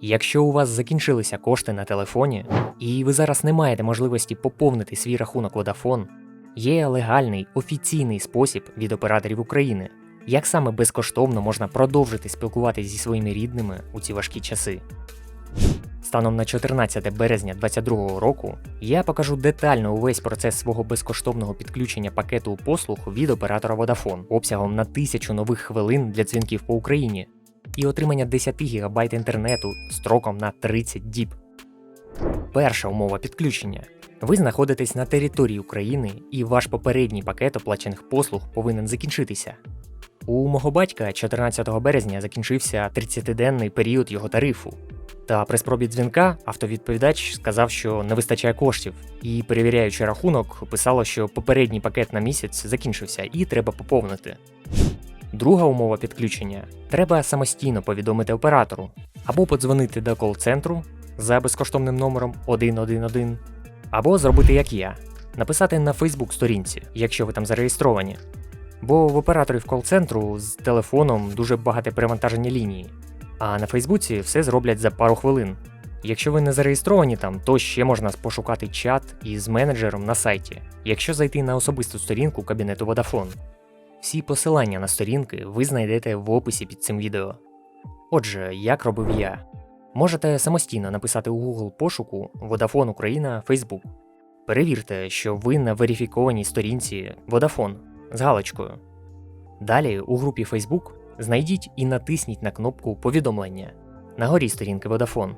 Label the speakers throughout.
Speaker 1: Якщо у вас закінчилися кошти на телефоні, і ви зараз не маєте можливості поповнити свій рахунок Vodafone, є легальний офіційний спосіб від операторів України, як саме безкоштовно можна продовжити спілкуватися зі своїми рідними у ці важкі часи. Станом на 14 березня 2022 року я покажу детально увесь процес свого безкоштовного підключення пакету послуг від оператора Vodafone обсягом на 1000 нових хвилин для дзвінків по Україні і отримання 10 ГБ інтернету строком на 30 діб. Перша умова підключення. Ви знаходитесь на території України і ваш попередній пакет оплачених послуг повинен закінчитися. У мого батька 14 березня закінчився 30-денний період його тарифу. Та при спробі дзвінка автовідповідач сказав, що не вистачає коштів, і перевіряючи рахунок, писало, що попередній пакет на місяць закінчився і треба поповнити. Друга умова підключення треба самостійно повідомити оператору або подзвонити до кол-центру за безкоштовним номером 111, або зробити як я, написати на Facebook сторінці, якщо ви там зареєстровані. Бо в операторів кол-центру з телефоном дуже багате перевантаження лінії, а на Фейсбуці все зроблять за пару хвилин. Якщо ви не зареєстровані там, то ще можна пошукати чат із менеджером на сайті, якщо зайти на особисту сторінку кабінету Vodafone. Всі посилання на сторінки ви знайдете в описі під цим відео. Отже, як робив я? Можете самостійно написати у Google пошуку Vodafone Україна Facebook. Перевірте, що ви на верифікованій сторінці Vodafone з галочкою. Далі у групі Facebook знайдіть і натисніть на кнопку Повідомлення на горі сторінки Vodafone.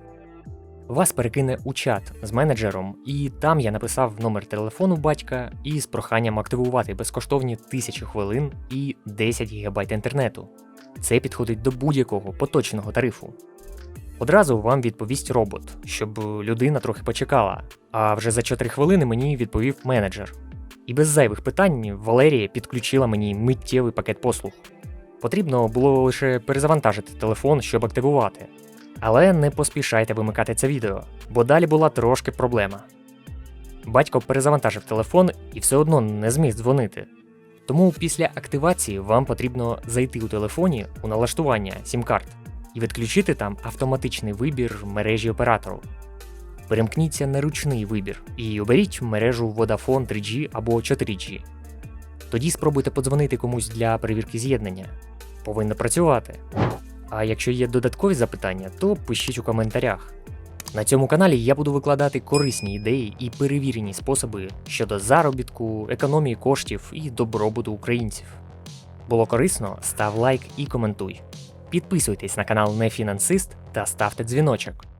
Speaker 1: Вас перекине у чат з менеджером, і там я написав номер телефону батька із проханням активувати безкоштовні 1000 хвилин і 10 ГБ інтернету. Це підходить до будь-якого поточного тарифу. Одразу вам відповість робот, щоб людина трохи почекала, а вже за 4 хвилини мені відповів менеджер. І без зайвих питань Валерія підключила мені миттєвий пакет послуг. Потрібно було лише перезавантажити телефон, щоб активувати. Але не поспішайте вимикати це відео, бо далі була трошки проблема. Батько перезавантажив телефон і все одно не зміг дзвонити. Тому після активації вам потрібно зайти у телефоні у налаштування сім-карт і відключити там автоматичний вибір мережі оператору. Перемкніться на ручний вибір і оберіть мережу Vodafone 3G або 4G. Тоді спробуйте подзвонити комусь для перевірки з'єднання. Повинно працювати. А якщо є додаткові запитання, то пишіть у коментарях. На цьому каналі я буду викладати корисні ідеї і перевірені способи щодо заробітку, економії коштів і добробуту українців. Було корисно? Став лайк і коментуй. Підписуйтесь на канал Нефінансист та ставте дзвіночок.